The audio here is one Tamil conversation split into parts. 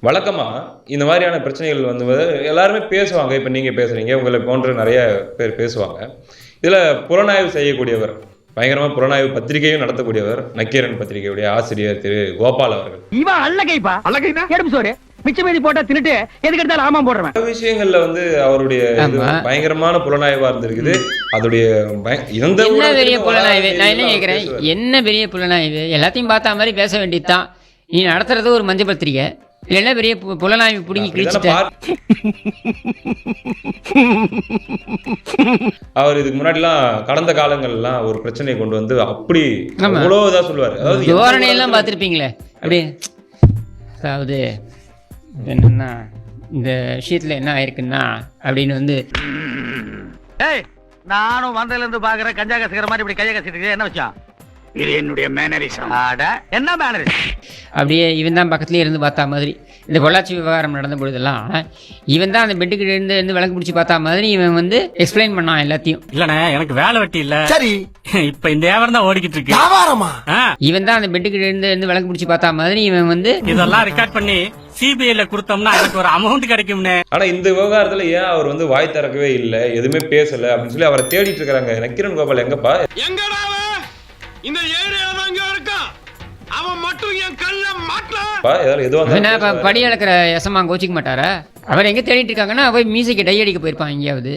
வழக்கமாக இந்த மாதிரியான பிரச்சனைகள் வந்து எல்லாருமே பேசுவாங்க. இப்போ நீங்கள் பேசுகிறீங்க உங்களை போன்ற நிறைய பேர் பேசுவாங்க. இதில் புலனாய்வு செய்யக்கூடியவர் பயங்கரமாக புலனாய்வு பத்திரிகையும் நடத்தக்கூடியவர் நக்கீரன் பத்திரிகையுடைய ஆசிரியர் திரு கோபால் அவர்கள். இவன் அல்லகைப்பா அல்லகைனா எறும்பு சோறு மிச்ச மீதி போட்டா தின்னுட்டு எதுக்கு எடுத்தாலும் ஆமாம் போடுறவன். பல விஷயங்கள்ல வந்து அவருடைய. பயங்கரமான புலனாய்வா இருந்திருக்குது. அதனுடைய பய- எந்த என்ன பெரிய புலனாய்வு? நான் என்ன கேட்குறேன். என்ன பெரிய புலனாய்வு? எல்லாத்தையும் பார்த்த மாதிரி பேச வேண்டியதுதான். நீ நடத்துறது ஒரு மஞ்சள் பத்திரிகை. என்ன பெரிய பு- புலனாய்வு பிடுங்கி அப்படிதானே கிழிச்சிட்ட பார்- அவர் இதுக்கு முன்னாடிலாம் கடந்த காலங்கள்லாம் ஒரு பிரச்சனையை கொண்டு வந்து அப்படி. அவ்வளோ இதா சொல்லுவார். அதாவது தோரணையெல்லாம் பார்த்துருப்பீங்களே? அப்படியே அதாவது என்னன்னா இந்த விஷயத்துல என்ன ஆயிருக்குன்னா அப்படின்னு வந்து ஏய் நானும் வந்ததுல இருந்து பாக்குறேன் கஞ்சா கசுக்கிற மாதிரி இப்படி கைய கசிட்டு என்ன வச்சான் இது என்னுடைய மேனரிசம் ஆட என்ன மேனரிசம் அப்படியே இவன் தான் பக்கத்துலேயே இருந்து பார்த்தா மாதிரி. இந்த பொள்ளாச்சி விவகாரம் நடந்த பொழுதெல்லாம் இவன் தான் அந்த பெட்டுக்கு இருந்து இருந்து விளக்கு பிடிச்சி பார்த்தா மாதிரி இவன் வந்து எக்ஸ்பிளைன் பண்ணான் எல்லாத்தையும். இல்லண்ணே எனக்கு வேலை வெட்டி இல்ல. சரி. இப்ப இந்த வியாபாரம் தான் ஓடிக்கிட்டு இருக்கு. வியாபாரமா? இவன் தான் அந்த பெட்டுக்கு இருந்து இருந்து விளக்கு பிடிச்சி பார்த்தா மாதிரி இவன் வந்து இதெல்லாம் ரெக்கார்ட் பண்ணி சிபிஐல கொடுத்தோம்னா எனக்கு ஒரு அமௌண்ட் கிடைக்கும்னே ஆனா இந்த விவகாரத்துல ஏன் அவர் வந்து வாய் திறக்கவே இல்லை எதுவுமே பேசல அப்படின்னு சொல்லி அவரை தேடிட்டு இருக்காங்க. நக்கீரன் கோபால் எங்கப்பா? எங்கடா இந்த ஏரியால இங்க இருக்கான். அவன் மட்டும் என் கல்ல மாட்டான் படி அளக்கிற எசமா கோச்சிக்க மாட்டாரா? அவர் எங்க தேடிட்டு இருக்காங்கன்னா போய் மியூசிக்கை டை அடிக்க போயிருப்பான் எங்கேயாவது.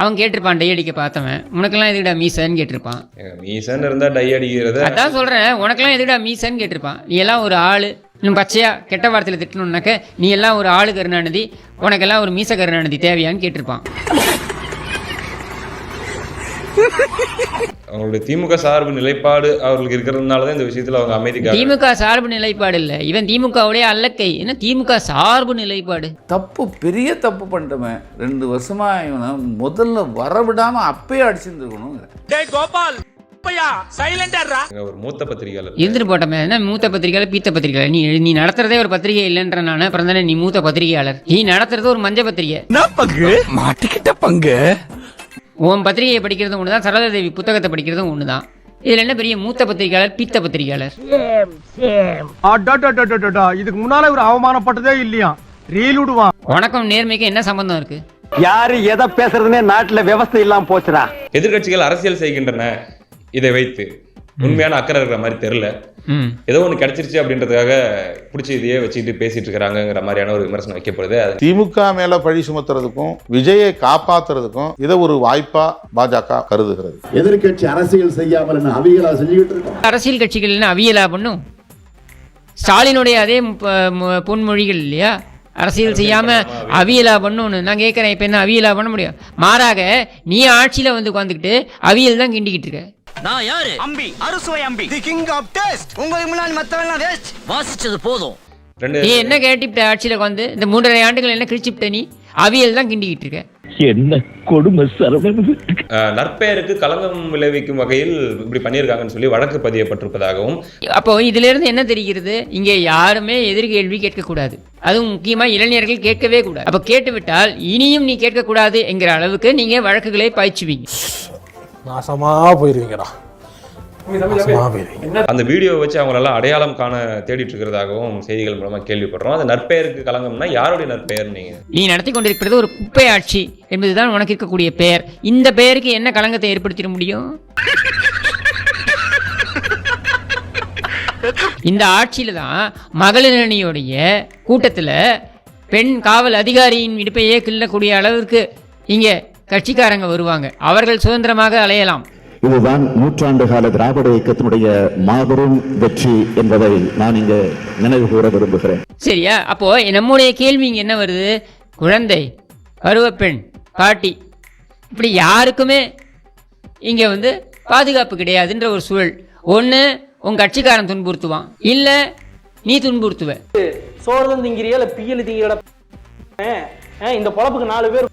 அவன் கேட்டிருப்பான் டை அடிக்க பார்த்தவன். உனக்கெல்லாம் எதுக்குடா மீசன்னு கேட்டிருப்பான். மீசன் இருந்தா டை அடிக்கிறத? அதான் சொல்றேன் உனக்கெல்லாம் எதுக்குடா மீசன்னு கேட்டிருப்பான். நீ எல்லாம் ஒரு ஆளு இன்னும் பச்சையா கெட்ட வார்த்தையில திட்டணும்னாக்க நீ எல்லாம் ஒரு ஆளு கருணாநிதி உனக்கெல்லாம் ஒரு மீச கருணாநிதி தேவையான்னு கேட்டிருப்பான். அவங்களுடைய திமுக சார்பு நிலைப்பாடு அவர்களுக்கு இருக்கிறதுனால தான் இந்த விஷயத்துல அவங்க அமைதிக்காக திமுக சார்பு நிலைப்பாடு இல்ல. இவன் திமுகவுடைய அல்லக்கை என்ன திமுக சார்பு நிலைப்பாடு? தப்பு பெரிய தப்பு பண்ணிட்டோமே ரெண்டு வருஷமா இவனை முதல்ல வரவிடாம அப்பயே அடிச்சிருந்துருக்கணும் டேய் கோபால் ஒரு மூத்த பத்திரிகையாளர். இருந்துட்டு போட்டோமே. என்ன மூத்த பத்திரிகையாளர் பீத்த பத்திரிகையாளர்? நீ நீ நடத்துறதே ஒரு பத்திரிகை இல்லைன்ற நான். அப்புறம் தானே நீ மூத்த பத்திரிகையாளர். நீ நடத்துறது ஒரு மஞ்ச பத்திரிகை. மாட்டிக்கிட்ட பங்கு. உன் பத்திரிகையை படிக்கிறதும் ஒண்ணுதான் சரதா தேவி புத்தகத்தை படிக்கிறதும் ஒண்ணுதான். இதுல என்ன பெரிய மூத்த பத்திரிகையாளர் பீத்த பத்திரிகையாளர்? இதுக்கு முன்னால ஒரு அவமானப்பட்டதே இல்லையா? ரீல் விடுவான் உனக்கும் நேர்மைக்கும் என்ன சம்பந்தம் இருக்கு? யாரு எதை பேசுறதுனே நாட்டுல விவசாயம் இல்லாம போச்சுடா. எதிர்க்கட்சிகள் அரசியல் செய்கின்றன இதை வைத்து. உண்மையான அக்கறை இருக்கிற மாதிரி தெரியல. ஏதோ ஒன்று கிடைச்சிருச்சு அப்படின்றதுக்காக பிடிச்ச இதையே வச்சுக்கிட்டு பேசிட்டு இருக்கிறாங்கிற மாதிரியான ஒரு விமர்சனம் வைக்கப்படுது. அது திமுக மேல பழி சுமத்துறதுக்கும் விஜயை காப்பாத்துறதுக்கும் இதை ஒரு வாய்ப்பா பாஜக கருதுகிறது. எதிர்க்கட்சி அரசியல் செய்யாமல் அவிகளா செஞ்சுக்கிட்டு இருக்கோம் அரசியல் கட்சிகள் அவியலா பண்ணும் ஸ்டாலினுடைய அதே பொன்மொழிகள் இல்லையா? அரசியல் செய்யாம அவியலா பண்ணுன்னு நான் கேட்கறேன் இப்ப என்ன அவியலா பண்ண முடியும்? மாறாக நீ ஆட்சியில வந்து உட்காந்துக்கிட்டு அவியல் தான் கிண்டிக்கிட்டு இருக்க. நான் யாரு? அம்பி அறுசுவை Ambi. The king of taste உங்களுக்கு முன்னாடி மத்தவெல்லாம் வேஸ்ட் வாசிச்சது போதும். நீ என்ன கேட்டிப்ட ஆட்சியில உட்காந்து இந்த மூன்றரை ஆண்டுகள் என்ன கிழிச்சிப்ட நீ? அவியல் தான் கிண்டிக்கிட்டு இருக்க. அஹ், நற்பெயருக்கு களங்கம் விளைவிக்கும் வகையில் இப்படி பண்ணியிருக்காங்கன்னு சொல்லி வழக்கு பதியப்பட்டிருப்பதாகவும். அப்போ இதுல இருந்து என்ன தெரிகிறது? இங்கே யாருமே எதிர்கேள்வி கேட்கக்கூடாது. அதுவும் முக்கியமா இளைஞர்கள் கேட்கவே கூடாது. அப்ப கேட்டுவிட்டால் இனியும் நீ கேட்கக்கூடாது என்கிற அளவுக்கு நீங்க வழக்குகளை பாய்ச்சுவீங்க. நாசமா போயிருவீங்கடா. அந்த வீடியோவை வச்சு அவங்களெல்லாம் அடையாளம் காண தேடிட்டு இருக்கிறதாகவும் செய்திகள் மூலமா கேள்விப்படுறோம். அந்த நற்பெயருக்கு களங்கம்னா யாருடைய நற்பெயர் நீங்க? நீ நடத்தி கொண்டிருக்கிறது ஒரு குப்பை ஆட்சி என்பதுதான் உனக்கு இருக்கக்கூடிய பெயர். இந்த பெயருக்கு என்ன களங்கத்தை ஏற்படுத்திட முடியும்? இந்த ஆட்சியில தான் மகளிர் அணியுடைய கூட்டத்தில் பெண் காவல் அதிகாரியின் இடுப்பையே கிள்ளக்கூடிய அளவிற்கு இங்க கட்சிக்காரங்க வருவாங்க. அவர்கள் சுதந்திரமாக அலையலாம். இதுதான் நூற்றாண்டு கால திராவிட இயக்கத்தினுடைய மாபெரும் வெற்றி என்பதை நான் இங்கு நினைவு கூற விரும்புகிறேன். சரியா? அப்போ நம்முடைய கேள்வி இங்க என்ன வருது? குழந்தை பருவப்பெண் பாட்டி. இப்படி யாருக்குமே இங்க வந்து பாதுகாப்பு கிடையாதுன்ற ஒரு சூழல். ஒன்று உன் கட்சிக்காரன் துன்புறுத்துவான். இல்லை நீ துன்புறுத்துவ. சோறு திங்கிறியா இல்ல பியல் திங்கிற இந்த பொழப்புக்கு நாலு பேர்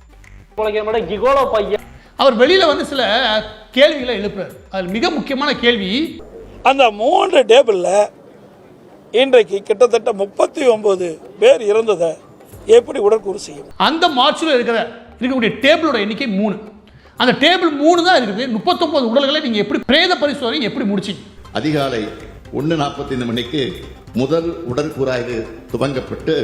அவர் வெளியில வந்து சில கேள்விகளை எழுப்புறாரு. அதில் மிக முக்கியமான கேள்வி அந்த மூன்று டேபிள்ல இன்றைக்கு கிட்டத்தட்ட முப்பத்தி ஒன்பது பேர் இருந்ததை எப்படி உடற்கூறு செய்யும்? அந்த மார்ச்சில் இருக்கிற இருக்கக்கூடிய டேபிளோட எண்ணிக்கை மூணு. அந்த டேபிள் மூணு தான் இருக்குது. முப்பத்தொன்பது உடல்களை நீங்க எப்படி பிரேத பரிசோதனை எப்படி முடிச்சீங்க? அதிகாலை ஒன்று நாற்பத்தைந்து மணிக்கு முதல் உடற்கூறாய்வு துவங்கப்பட்டு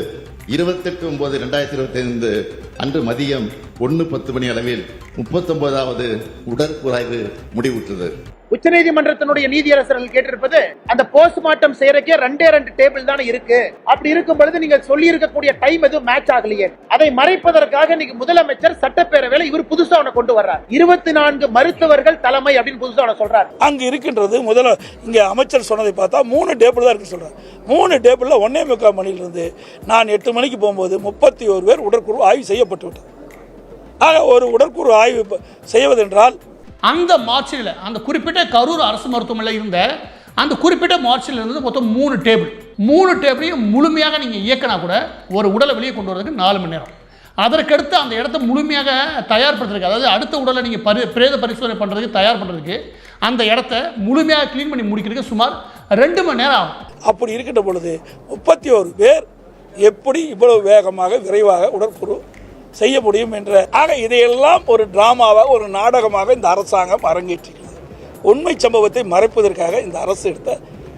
இருபத்தெட்டு ஒன்பது ரெண்டாயிரத்தி இருபத்தி ஐந்து அன்று மதியம் ஒன்று பத்து மணி அளவில் முப்பத்தொன்பதாவது உடற்கூறாய்வு முடிவுற்றது. உச்சநீதிமன்றத்தினுடைய நீதியரசர்கள் கேட்டிருப்பது அந்த போஸ்ட்மார்ட்டம் செய்யறக்கே ரெண்டே ரெண்டு டேபிள் தானே இருக்கு. அப்படி இருக்கும் பொழுது நீங்க சொல்லி இருக்கக்கூடிய டைம் எதுவும் மேட்ச் ஆகலையே. அதை மறைப்பதற்காக இன்னைக்கு முதலமைச்சர் சட்டப்பேரவையில இவர் புதுசா அவனை கொண்டு வர்றார். இருபத்தி நான்கு மருத்துவர்கள் தலைமை அப்படின்னு புதுசா ஒண்ணு சொல்றாரு. அங்கே இருக்கின்றது முதல்ல இங்கே அமைச்சர் சொன்னதை பார்த்தா மூணு டேபிள் தான் இருக்குன்னு சொல்றாரு. மூணு டேபிள்ல ஒன்னே முக்கால் மணிலிருந்து நான் எட்டு மணிக்கு போகும்போது முப்பத்தி ஒரு பேர் உடற்குழு ஆய்வு செய்யப்பட்டு விட்டது. ஆக ஒரு உடற்குழு ஆய்வு செய்வதென்றால் அந்த மார்ச்சில் அந்த குறிப்பிட்ட கரூர் அரசு மருத்துவமனையில் இருந்த அந்த குறிப்பிட்ட மார்ச்சில் இருந்தது மொத்தம் மூணு டேபிள். மூணு டேபிளையும் முழுமையாக நீங்கள் இயக்கினா கூட ஒரு உடலை வெளியே கொண்டு வரதுக்கு நாலு மணி நேரம். அதற்கடுத்து அந்த இடத்த முழுமையாக தயார்படுத்துறதுக்கு அதாவது அடுத்த உடலை நீங்கள் பரி பிரேத பரிசோதனை பண்ணுறதுக்கு தயார் பண்ணுறதுக்கு அந்த இடத்த முழுமையாக க்ளீன் பண்ணி முடிக்கிறதுக்கு சுமார் ரெண்டு மணி நேரம் ஆகும். அப்படி இருக்கின்ற பொழுது முப்பத்தி ஒரு பேர் எப்படி இவ்வளவு வேகமாக விரைவாக உடற்கூறு செய்ய முடியும் என்ற ஆக இதையெல்லாம் ஒரு டிராமாவாக ஒரு நாடகமாக இந்த அரசாங்கம் அரங்கேற்றிருக்கிறது. உண்மை சம்பவத்தை மறைப்பதற்காக இந்த அரசு எடுத்த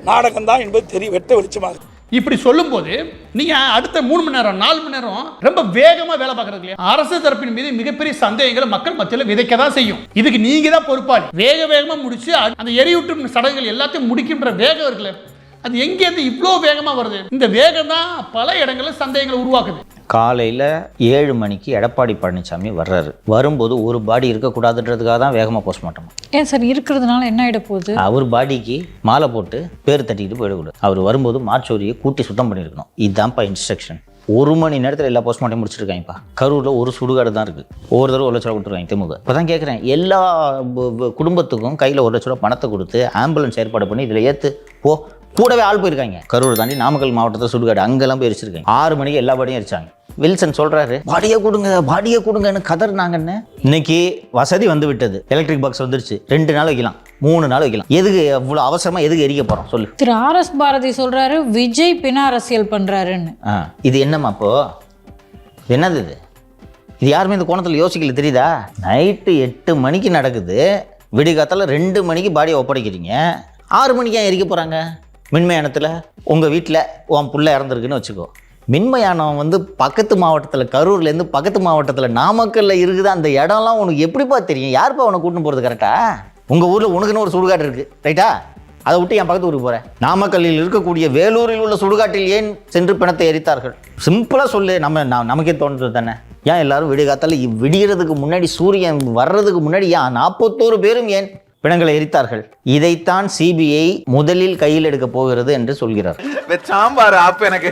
நாடகம்தான் என்பது தெரிய வெட்ட வெளிச்சமாக இருக்கு. இப்படி சொல்லும்போது நீங்க அடுத்த மூணு மணி நேரம் நாலு மணி நேரம் ரொம்ப வேகமா வேலை பார்க்கறது இல்லையா? அரசு தரப்பின் மீது மிகப்பெரிய சந்தேகங்களை மக்கள் மத்தியில் விதைக்க தான் செய்யும். இதுக்கு நீங்க தான் பொறுப்பாளி. வேக வேகமா முடிச்சு அந்த எரியூட்டும் சடங்குகள் எல்லாத்தையும் முடிக்கின்ற வேகம் இருக்குல்ல அது எங்கேருந்து இவ்வளோ வேகமாக வருது? இந்த வேகம் தான் பல இடங்களில் சந்தேகங்களை உருவாக்குது. காலையில் ஏழு மணிக்கு எடப்பாடி பழனிசாமி வர்றாரு. வரும்போது ஒரு பாடி இருக்கக்கூடாதுன்றதுக்காக தான் வேகமாக போஸ்ட்மார்ட்டம் ஏன் சார் இருக்கிறதுனால என்ன ஆயிட போகுது? அவர் பாடிக்கு மாலை போட்டு பேர் தட்டிக்கிட்டு போயிடக்கூடாது அவர் வரும்போது மார்ச்சோரியை கூட்டி சுத்தம் பண்ணியிருக்கணும். இதுதான்ப்பா இன்ஸ்ட்ரக்ஷன் ஒரு மணி நேரத்தில் எல்லா போஸ்ட்மார்ட்டம் முடிச்சிருக்காங்கப்பா. கரூரில் ஒரு சுடுகாடு தான் இருக்குது ஒவ்வொரு தடவை ஒரு லட்ச ரூபா கொடுத்துருக்காங்க திமுக. இப்போ தான் கேட்குறேன் எல்லா குடும்பத்துக்கும் கையில் ஒரு லட்ச ரூபா பணத்தை கொடுத்து ஆம்புலன்ஸ் ஏற்பாடு பண்ணி இதில் ஏற்று போ. கூடவே ஆள் போயிருக்காங்க. கரூர் தாண்டி நாமக்கல் மாவட்டத்தில் சுடுகாடு அங்கெல்லாம் போய் எரிச்சிருக்காங்க. ஆறு மணிக்கு எல்லா பாடியும் எரிச்சாங்க. வில்சன் சொல்றாரு பாடியை கொடுங்க பாடியை கொடுங்கன்னு கதறினாங்கன்னு. இன்னைக்கு வசதி வந்து விட்டது. எலக்ட்ரிக் பாக்ஸ் வந்துருச்சு. ரெண்டு நாள் வைக்கலாம் மூணு நாள் வைக்கலாம். எதுக்கு அவ்வளோ அவசரமா எதுக்கு எரிக்க போறோம்? சொல்லு. திரு ஆர் எஸ் பாரதி சொல்றாரு விஜய் பின அரசியல் பண்றாருன்னு. இது என்னம்மா அப்போ என்னது இது? இது யாருமே இந்த கோணத்தில் யோசிக்கல தெரியுதா? நைட்டு எட்டு மணிக்கு நடக்குது. விடிகாத்தால ரெண்டு மணிக்கு பாடியை ஒப்படைக்கிறீங்க. ஆறு மணிக்கு ஏன் எரிக்க போகிறாங்க மின்மயானத்தில் உங்கள் வீட்டில் உன் புள்ள இறந்துருக்குன்னு வச்சுக்கோ. மின்மயானம் வந்து பக்கத்து மாவட்டத்தில் கரூர்லேருந்து பக்கத்து மாவட்டத்தில் நாமக்கல்ல இருக்குது? அந்த இடம்லாம் உனக்கு எப்படிப்பா தெரியும்? யாருப்பா உனக்கு கூட்டின்னு போகிறது கரெக்டா உங்கள் ஊரில் உனக்குன்னு ஒரு சுடுகாடு இருக்குது ரைட்டா அதை விட்டு என் பக்கத்து ஊருக்கு போகிறேன் நாமக்கல்லில் இருக்கக்கூடிய வேலூரில் உள்ள சுடுகாட்டில் ஏன் சென்று பிணத்தை எரித்தார்கள்? சிம்பிளாக சொல்லு நம்ம நமக்கே தோன்றது தானே? ஏன் எல்லாரும் விடுகாத்தால் விடிகிறதுக்கு முன்னாடி சூரியன் வர்றதுக்கு முன்னாடி ஏன் நாற்பத்தோரு பேரும் ஏன் பிணங்களை எரித்தார்கள். இதைத்தான் சிபிஐ முதலில் கையில் எடுக்க போகிறது என்று சொல்கிறார். சாம்பார் ஆப் எனக்கு.